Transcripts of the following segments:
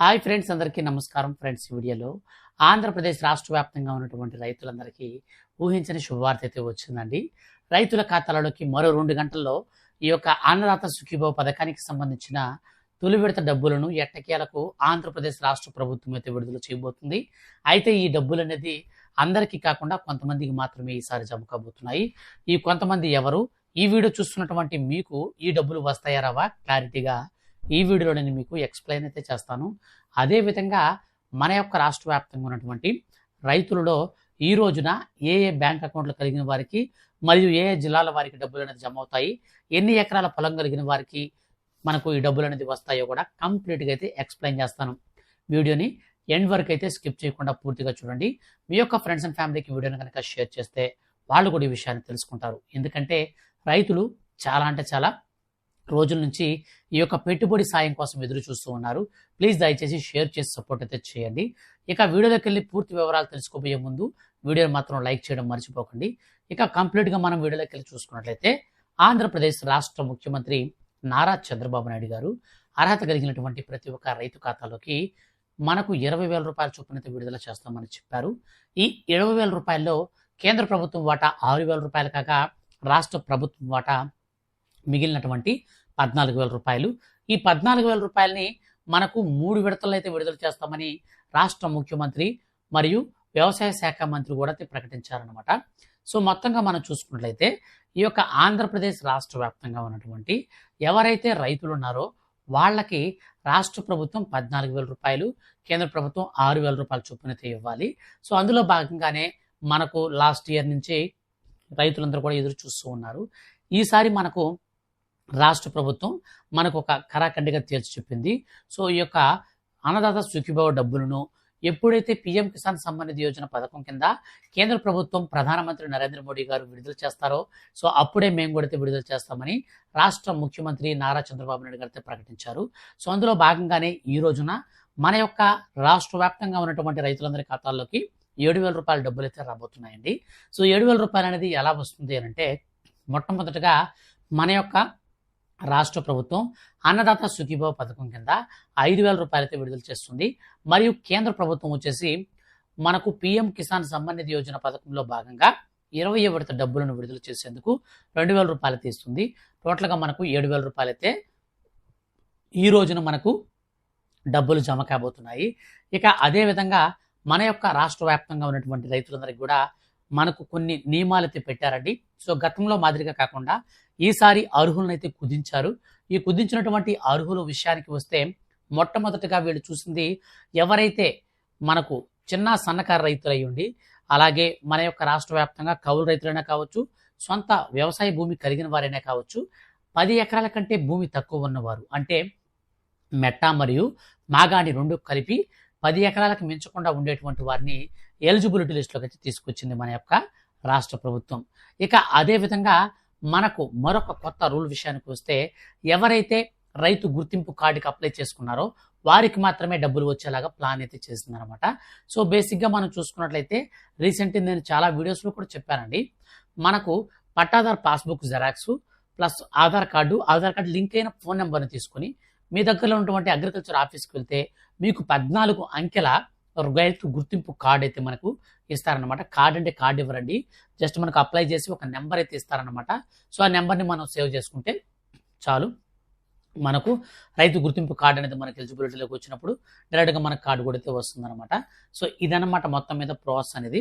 Hi friends అందరికీ నమస్కారం friends వీడియోలో ఆంధ్రప్రదేశ్ రాష్ట్ర వ్యాప్తంగా ఉన్నటువంటి రైతులందరికీ ఊహించని శుభవార్త అయితే వచ్చిందండి. రైతుల ఖాతాలలోకి మరో రెండు గంటల్లో ఈ యొక్క అన్నదాత సుఖీభావ పథకానికి సంబంధించిన తొలి విడత డబ్బులను ఎట్టకేలకు ఆంధ్రప్రదేశ్ రాష్ట్ర ప్రభుత్వం అయితే విడుదల చేయబోతుంది. అయితే ఈ డబ్బులు అనేది అందరికీ కాకుండా కొంతమందికి మాత్రమే ఈసారి జమ కాబోతున్నాయి. ఈ కొంతమంది ఎవరు? ఈ వీడియో చూస్తున్నటువంటి మీకు ఈ డబ్బులు వస్తాయా రావా? క్లారిటీగా ఈ వీడియోలో నేను మీకు ఎక్స్ప్లెయిన్ అయితే చేస్తాను. అదేవిధంగా మన యొక్క రాష్ట్ర వ్యాప్తంగా ఉన్నటువంటి రైతులలో ఈ రోజున ఏ ఏ బ్యాంక్ అకౌంట్లు కలిగిన వారికి మరియు ఏ ఏ జిల్లాల వారికి డబ్బులు అనేది జమ అవుతాయి ఎన్ని ఎకరాల పొలం కలిగిన వారికి మనకు ఈ డబ్బులు అనేది వస్తాయో కూడా కంప్లీట్గా అయితే ఎక్స్ప్లెయిన్ చేస్తాను. వీడియోని ఎండ్ వరకు అయితే స్కిప్ చేయకుండా పూర్తిగా చూడండి. మీ యొక్క ఫ్రెండ్స్ అండ్ ఫ్యామిలీకి వీడియోని కనుక షేర్ చేస్తే వాళ్ళు కూడా ఈ విషయాన్ని తెలుసుకుంటారు. ఎందుకంటే రైతులు చాలా అంటే చాలా రోజుల నుంచి ఈ యొక్క పెట్టుబడి సాయం కోసం ఎదురు చూస్తూ ఉన్నారు. ప్లీజ్ దయచేసి షేర్ చేసి సపోర్ట్ అయితే చేయండి. ఇక వీడియోలోకి వెళ్ళి పూర్తి వివరాలు తెలుసుకోబోయే ముందు వీడియోని మాత్రం లైక్ చేయడం మర్చిపోకండి. ఇక కంప్లీట్గా మనం వీడియోలోకి వెళ్ళి చూసుకున్నట్లయితే ఆంధ్రప్రదేశ్ రాష్ట్ర ముఖ్యమంత్రి నారా చంద్రబాబు నాయుడు గారు అర్హత కలిగినటువంటి ప్రతి ఒక్క రైతు ఖాతాలోకి మనకు ఇరవై వేల రూపాయల చొప్పున విడుదల చేస్తామని చెప్పారు. ఈ ఇరవై వేల రూపాయల్లో కేంద్ర ప్రభుత్వం వాటా ఆరు వేల రూపాయలు కాగా రాష్ట్ర ప్రభుత్వం వాటా మిగిలినటువంటి పద్నాలుగు వేల రూపాయలు. ఈ పద్నాలుగు వేల రూపాయలని మనకు మూడు విడతల్లో అయితే విడుదల చేస్తామని రాష్ట్ర ముఖ్యమంత్రి మరియు వ్యవసాయ శాఖ మంత్రి కూడా అయితే ప్రకటించారనమాట సో మొత్తంగా మనం చూసుకున్నట్లయితే ఈ యొక్క ఆంధ్రప్రదేశ్ రాష్ట్ర వ్యాప్తంగా ఉన్నటువంటి ఎవరైతే రైతులు ఉన్నారో వాళ్ళకి రాష్ట్ర ప్రభుత్వం పద్నాలుగు వేల రూపాయలు కేంద్ర ప్రభుత్వం ఆరు వేల రూపాయల చొప్పున అయితే ఇవ్వాలి. సో అందులో భాగంగానే మనకు లాస్ట్ ఇయర్ నుంచి రైతులందరూ కూడా ఎదురు చూస్తూ ఉన్నారు. ఈసారి మనకు రాష్ట్ర ప్రభుత్వం మనకు ఒక కరాఖండిగా తేల్చి చెప్పింది. సో ఈ యొక్క అన్నదాత సుఖీభావ డబ్బులను ఎప్పుడైతే పిఎం కిసాన్ సంబంధిత యోజన పథకం కింద కేంద్ర ప్రభుత్వం ప్రధానమంత్రి నరేంద్ర మోడీ గారు విడుదల చేస్తారో సో అప్పుడే మేము కూడా అయితే విడుదల చేస్తామని రాష్ట్ర ముఖ్యమంత్రి నారా చంద్రబాబు నాయుడు గారు అయితే ప్రకటించారు. సో అందులో భాగంగానే ఈ రోజున మన యొక్క రాష్ట్ర వ్యాప్తంగా ఉన్నటువంటి రైతులందరి ఖాతాల్లోకి ఏడు వేల రూపాయల డబ్బులు అయితే రాబోతున్నాయండి. సో ఏడు వేల రూపాయలు అనేది ఎలా వస్తుంది అని అంటే మొట్టమొదటిగా మన యొక్క రాష్ట్ర ప్రభుత్వం అన్నదాత సుఖీభావ పథకం కింద ఐదు వేల రూపాయలైతే విడుదల చేస్తుంది. మరియు కేంద్ర ప్రభుత్వం వచ్చేసి మనకు పిఎం కిసాన్ సమ్మాన్ నిధి యోజన పథకంలో భాగంగా ఇరవై విడత డబ్బులను విడుదల చేసేందుకు రెండు వేల రూపాయలు తీస్తుంది. టోటల్గా మనకు ఏడు వేల రూపాయలైతే ఈ రోజున మనకు డబ్బులు జమ కాబోతున్నాయి. ఇక అదేవిధంగా మన యొక్క రాష్ట్ర వ్యాప్తంగా ఉన్నటువంటి రైతులందరికీ కూడా మనకు కొన్ని నియమాలు అయితే పెట్టారండి. సో గతంలో మాదిరిగా కాకుండా ఈసారి అర్హులనైతే కుదించారు. ఈ కుదించినటువంటి అర్హుల విషయానికి వస్తే మొట్టమొదటిగా వీళ్ళు చూసింది ఎవరైతే మనకు చిన్న సన్నకారు రైతులు అలాగే మన యొక్క రాష్ట్ర వ్యాప్తంగా కౌలు రైతులైనా కావచ్చు సొంత వ్యవసాయ భూమి కలిగిన వారైనా కావచ్చు పది ఎకరాల కంటే భూమి తక్కువ ఉన్నవారు. అంటే మెట్ట మరియు మాగాణి రెండు కలిపి పది ఎకరాలకు మించకుండా ఉండేటువంటి వారిని ఎలిజిబిలిటీ లిస్టులోకి అయితే తీసుకొచ్చింది మన యొక్క రాష్ట్ర ప్రభుత్వం. ఇక అదేవిధంగా మనకు మరొక కొత్త రూల్ విషయానికి వస్తే ఎవరైతే రైతు గుర్తింపు కార్డుకి అప్లై చేసుకున్నారో వారికి మాత్రమే డబ్బులు వచ్చేలాగా ప్లాన్ అయితే చేసింది అనమాట సో బేసిక్గా మనం చూసుకున్నట్లయితే రీసెంట్లీ నేను చాలా వీడియోస్లో కూడా చెప్పానండి. మనకు Pattadar passbook xerox plus Aadhaar card Aadhaar card link అయిన ఫోన్ నెంబర్ని తీసుకొని మీ దగ్గరలో ఉన్నటువంటి అగ్రికల్చర్ ఆఫీస్కి వెళ్తే మీకు పద్నాలుగు అంకెల రైతు గుర్తింపు కార్డు అయితే మనకు ఇస్తారనమాట కార్డ్ అంటే కార్డు ఇవ్వరండి. జస్ట్ మనకు అప్లై చేసి ఒక నెంబర్ అయితే ఇస్తారనమాట సో ఆ నెంబర్ని మనం సేవ్ చేసుకుంటే చాలు. మనకు రైతు గుర్తింపు కార్డు అనేది మనకు ఎలిజిబిలిటీలోకి వచ్చినప్పుడు డైరెక్ట్గా మనకు కార్డు కూడా అయితే వస్తుందన్నమాట. సో ఇదనమాట మొత్తం మీద ప్రాసెస్ అనేది.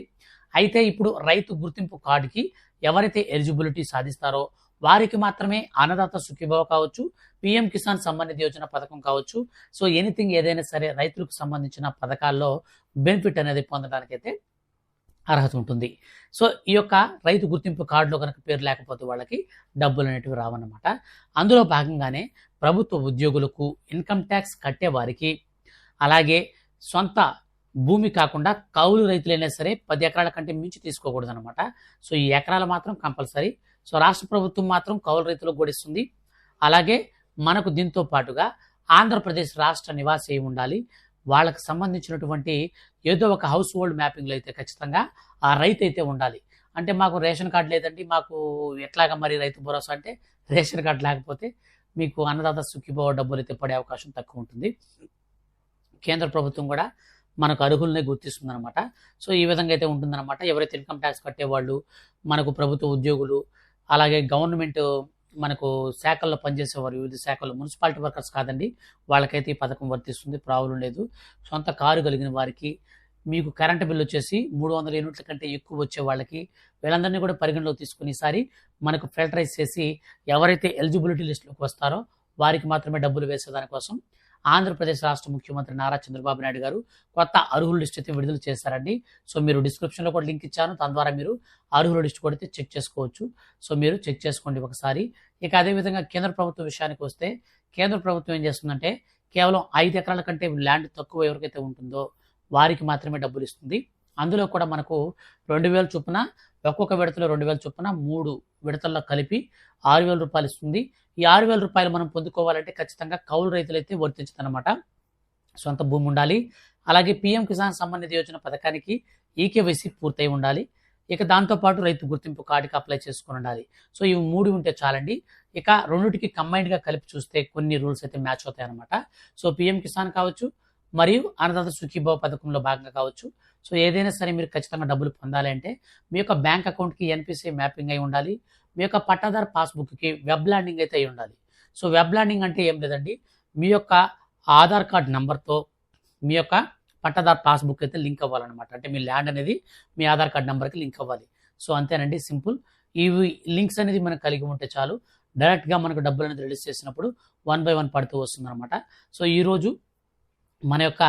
అయితే ఇప్పుడు రైతు గుర్తింపు కార్డుకి ఎవరైతే ఎలిజిబిలిటీ సాధిస్తారో వారికి మాత్రమే అన్నదాత సుఖీభవ కావచ్చు పిఎం కిసాన్ సంబంధిత యోజన పథకం కావచ్చు. సో ఎనీథింగ్ ఏదైనా సరే రైతులకు సంబంధించిన పథకాల్లో బెనిఫిట్ అనేది పొందడానికైతే అర్హత ఉంటుంది. సో ఈ యొక్క రైతు గుర్తింపు కార్డులో కనుక పేరు లేకపోతే వాళ్ళకి డబ్బులు అనేటివి రావన్నమాట. అందులో భాగంగానే ప్రభుత్వ ఉద్యోగులకు ఇన్కమ్ ట్యాక్స్ కట్టే వారికి అలాగే సొంత భూమి కాకుండా కౌలు రైతులైనా సరే పది ఎకరాల కంటే మించి తీసుకోకూడదు అనమాట సో ఈ ఎకరాలు మాత్రం కంపల్సరీ సో రాష్ట్ర ప్రభుత్వం మాత్రం కౌలు రైతులకు కూడా ఇస్తుంది అలాగే మనకు దీంతో పాటుగా ఆంధ్రప్రదేశ్ రాష్ట్ర నివాసి అయి ఉండాలి. వాళ్ళకి సంబంధించినటువంటి ఏదో ఒక హౌస్ హోల్డ్ మ్యాపింగ్లో అయితే ఖచ్చితంగా ఆ రైతు అయితే ఉండాలి. అంటే మాకు రేషన్ కార్డు లేదండి మాకు ఎట్లాగా మరి రైతు భరోసా అంటే రేషన్ కార్డు లేకపోతే మీకు అన్నదాత సుఖీభావ డబ్బులు అయితే పడే అవకాశం తక్కువ ఉంటుంది. కేంద్ర ప్రభుత్వం కూడా మనకు అర్హులనే గుర్తిస్తుంది అనమాట సో ఈ విధంగా అయితే ఉంటుందన్నమాట. ఎవరైతే ఇన్కమ్ ట్యాక్స్ కట్టేవాళ్ళు మనకు ప్రభుత్వ ఉద్యోగులు అలాగే గవర్నమెంట్ మనకు శాఖల్లో పనిచేసేవారు వివిధ శాఖల్లో మున్సిపాలిటీ వర్కర్స్ కాదండి. వాళ్ళకైతే ఈ పథకం వర్తిస్తుంది ప్రాబ్లం లేదు. సొంత కారు కలిగిన వారికి మీకు కరెంటు బిల్లు వచ్చేసి మూడు వందల యూనిట్ల కంటే ఎక్కువ వచ్చే వాళ్ళకి వీళ్ళందరినీ కూడా పరిగణలో తీసుకుని ఈసారి మనకు ఫిల్టరైజ్ చేసి ఎవరైతే ఎలిజిబిలిటీ లిస్టులోకి వస్తారో వారికి మాత్రమే డబ్బులు వేసేదానికోసం ఆంధ్రప్రదేశ్ రాష్ట్ర ముఖ్యమంత్రి నారా చంద్రబాబు నాయుడు గారు కొత్త అర్హుల లిస్ట్ అయితే విడుదల చేశారండి. సో మీరు డిస్క్రిప్షన్లో కూడా లింక్ ఇచ్చాను. దాని ద్వారా మీరు అర్హుల లిస్ట్ అయితే చెక్ చేసుకోవచ్చు. సో మీరు చెక్ చేసుకోండి ఒకసారి. ఇక అదేవిధంగా కేంద్ర ప్రభుత్వం విషయానికి వస్తే కేంద్ర ప్రభుత్వం ఏం చేస్తుందంటే కేవలం ఐదు ఎకరాల కంటే ల్యాండ్ తక్కువ ఎవరికైతే ఉంటుందో వారికి మాత్రమే డబ్బులు ఇస్తుంది. అందులో కూడా మనకు రెండు వేల చొప్పున ఒక్కొక్క విడతలో రెండు వేల చొప్పున మూడు విడతల్లో కలిపి ఆరు వేల రూపాయలు ఇస్తుంది. ఈ ఆరు వేల రూపాయలు మనం పొందుకోవాలంటే ఖచ్చితంగా కౌలు రైతులైతే వర్తించదనమాట సొంత భూమి ఉండాలి. అలాగే పిఎం కిసాన్ సంబంధిత యోజన పథకానికి ఈకేవైసీ పూర్తయి ఉండాలి. ఇక దాంతోపాటు రైతు గుర్తింపు కార్డుకి అప్లై చేసుకుని ఉండాలి. సో ఇవి మూడు ఉంటే చాలండి. ఇక రెండింటికి కంబైన్డ్గా కలిపి చూస్తే కొన్ని రూల్స్ అయితే మ్యాచ్ అవుతాయి అనమాట సో పిఎం కిసాన్ కావచ్చు మరియు అన్నదాత సుఖీభావ పథకంలో భాగంగా కావచ్చు. సో ఏదైనా సరే మీరు ఖచ్చితంగా డబ్బులు పొందాలి అంటే మీ యొక్క బ్యాంక్ అకౌంట్కి ఎన్పిసి మ్యాపింగ్ అయి ఉండాలి. మీ యొక్క పట్టాదారు పాస్బుక్కి వెబ్ ల్యాండింగ్ అయితే అయి ఉండాలి. సో వెబ్ ల్యాండింగ్ అంటే ఏం లేదండి. మీ యొక్క ఆధార్ కార్డ్ నెంబర్తో మీ యొక్క పట్టాదారు పాస్బుక్ అయితే లింక్ అవ్వాలన్నమాట. అంటే మీ ల్యాండ్ అనేది మీ ఆధార్ కార్డ్ నెంబర్కి లింక్ అవ్వాలి. సో అంతేనండి సింపుల్. ఇవి లింక్స్ అనేది మనకు కలిగి ఉంటే చాలు. డైరెక్ట్గా మనకు డబ్బులు అనేది రిలీజ్ చేసినప్పుడు వన్ బై వన్ పడుతూ వస్తుందన్నమాట. సో ఈరోజు మన యొక్క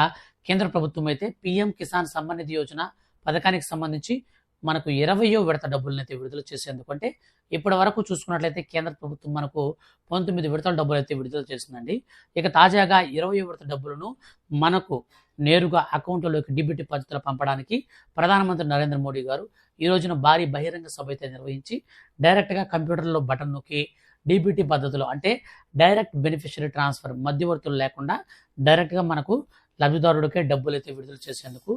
కేంద్ర ప్రభుత్వం అయితే పిఎం కిసాన్ సమ్మాన్ నిధి యోజన పథకానికి సంబంధించి మనకు ఇరవయో విడత డబ్బులను అయితే విడుదల చేసేందుకు అంటే ఇప్పటి వరకు చూసుకున్నట్లయితే కేంద్ర ప్రభుత్వం మనకు పంతొమ్మిది విడతల డబ్బులు అయితే విడుదల చేసిందండి. ఇక తాజాగా ఇరవై విడత డబ్బులను మనకు నేరుగా అకౌంట్లోకి డిబిటీ పద్ధతిలో పంపడానికి ప్రధానమంత్రి నరేంద్ర మోడీ గారు ఈ రోజున భారీ బహిరంగ సభ అయితే నిర్వహించి డైరెక్ట్గా కంప్యూటర్లో బటన్ నొక్కి డీబీటీ పద్ధతిలో అంటే డైరెక్ట్ బెనిఫిషరీ ట్రాన్స్ఫర్ మధ్యవర్తులు లేకుండా డైరెక్ట్గా మనకు లబ్ధిదారుడికే డబ్బులు అయితే విడుదల చేసేందుకు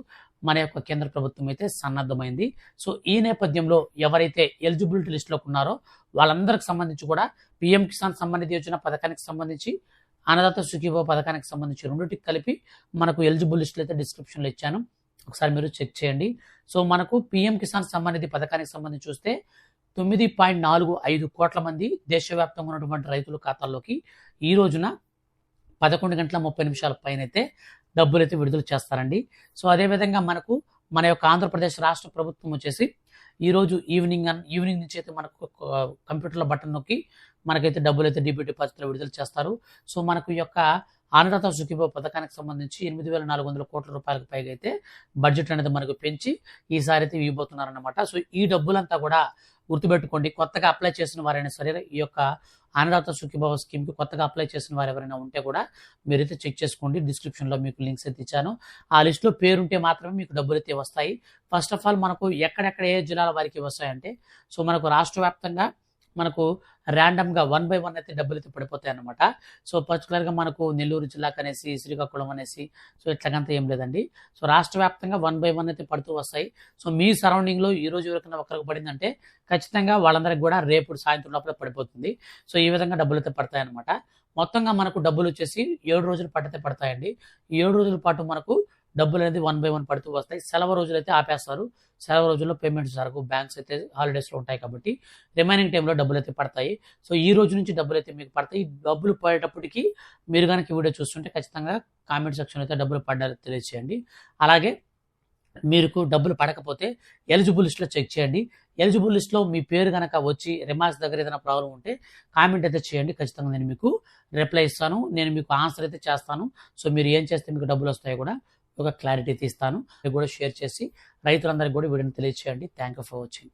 మన యొక్క కేంద్ర ప్రభుత్వం అయితే సన్నద్ధమైంది. సో ఈ నేపథ్యంలో ఎవరైతే ఎలిజిబిలిటీ లిస్టులోకి ఉన్నారో వాళ్ళందరికి సంబంధించి కూడా పిఎం కిసాన్ సంబంధిత యోజన పథకానికి సంబంధించి అన్నదాత సుఖీభో పథకానికి సంబంధించి రెండింటికి కలిపి మనకు ఎలిజిబుల్ లిస్టులు అయితే డిస్క్రిప్షన్లో ఇచ్చాను. ఒకసారి మీరు చెక్ చేయండి. సో మనకు పిఎం కిసాన్ సంబంధిత పథకానికి సంబంధించి చూస్తే తొమ్మిది పాయింట్ నాలుగు ఐదు కోట్ల మంది దేశవ్యాప్తంగా ఉన్నటువంటి రైతుల ఖాతాల్లోకి ఈ రోజున పదకొండు గంటల ముప్పై నిమిషాల పైన అయితే డబ్బులు అయితే విడుదల చేస్తారండి. సో అదేవిధంగా మనకు మన యొక్క ఆంధ్రప్రదేశ్ రాష్ట్ర ప్రభుత్వం వచ్చేసి ఈరోజు ఈవినింగ్ అన్- ఈవినింగ్ నుంచి అయితే మనకు కంప్యూటర్ల కంప్యూటర్లో బటన్ నొక్కి మనకైతే డబ్బులు అయితే డీబీటీ పద్ధతిలో విడుదల చేస్తారు. సో మనకు యొక్క అన్నదాత సుఖీభో పథకానికి సంబంధించి ఎనిమిది వేల నాలుగు వందల కోట్ల రూపాయలకు పైగా అయితే బడ్జెట్ అనేది మనకు పెంచి ఈసారి అయితే ఇవ్వబోతున్నారన్నమాట. సో ఈ డబ్బులంతా కూడా గుర్తుపెట్టుకోండి కొత్తగా అప్లై చేసిన వారైనా సరే ఈ యొక్క అన్నదాత సుఖీభావ స్కీమ్కి కొత్తగా అప్లై చేసిన వారు ఎవరైనా ఉంటే కూడా మీరైతే చెక్ చేసుకోండి. డిస్క్రిప్షన్లో మీకు లింక్స్ అయితే ఇచ్చాను. ఆ లిస్ట్లో పేరుంటే మాత్రమే మీకు డబ్బులు అయితే వస్తాయి. ఫస్ట్ ఆఫ్ ఆల్ మనకు ఎక్కడెక్కడ ఏ జిల్లాల వారికి వస్తాయంటే సో మనకు రాష్ట్ర వ్యాప్తంగా మనకు ర్యాండమ్గా వన్ బై వన్ అయితే డబ్బులు అయితే పడిపోతాయి అనమాట సో పర్టికులర్గా మనకు నెల్లూరు జిల్లాకు అనేసి శ్రీకాకుళం అనేసి సో ఇట్లాగంతా ఏం లేదండి. సో రాష్ట్ర వ్యాప్తంగా వన్ బై వన్ అయితే పడుతూ వస్తాయి. సో మీ సరౌండింగ్లో ఈ రోజు ఎవరికైనా ఒకరికి పడిందంటే ఖచ్చితంగా వాళ్ళందరికీ కూడా రేపు సాయంత్రం లోపల పడిపోతుంది. సో ఈ విధంగా డబ్బులు అయితే పడతాయి అనమాట మొత్తంగా మనకు డబ్బులు వచ్చేసి ఏడు రోజులు అయితే పడతాయండి. ఏడు రోజుల పాటు మనకు డబ్బులు అనేది వన్ బై వన్ పడుతూ వస్తాయి. సెలవు రోజులు అయితే ఆపేస్తారు. సెలవు రోజుల్లో పేమెంట్స్ జరగవు. బ్యాంక్స్ అయితే హాలిడేస్లో ఉంటాయి కాబట్టి రిమైనింగ్ టైంలో డబ్బులు అయితే పడతాయి. సో ఈ రోజు నుంచి డబ్బులు అయితే మీకు పడతాయి. డబ్బులు పడేటప్పటికి మీరు కనుక వీడియో చూస్తుంటే ఖచ్చితంగా కామెంట్ సెక్షన్ అయితే డబ్బులు పడ్డారు తెలియచేయండి. అలాగే మీకు డబ్బులు పడకపోతే ఎలిజిబుల్ లిస్ట్లో చెక్ చేయండి. ఎలిజిబుల్ లిస్ట్లో మీ పేరు కనుక వచ్చి రిమార్క్స్ దగ్గర ఏదైనా ప్రాబ్లం ఉంటే కామెంట్ అయితే చేయండి. ఖచ్చితంగా నేను మీకు రిప్లై ఇస్తాను. నేను మీకు ఆన్సర్ అయితే చేస్తాను. సో మీరు ఏం చేస్తే మీకు డబ్బులు వస్తాయో కూడా ఒక క్లారిటీ తీస్తాను. అది కూడా షేర్ చేసి రైతులందరికీ కూడా వీడియోని తెలియచేయండి. Thank you for watching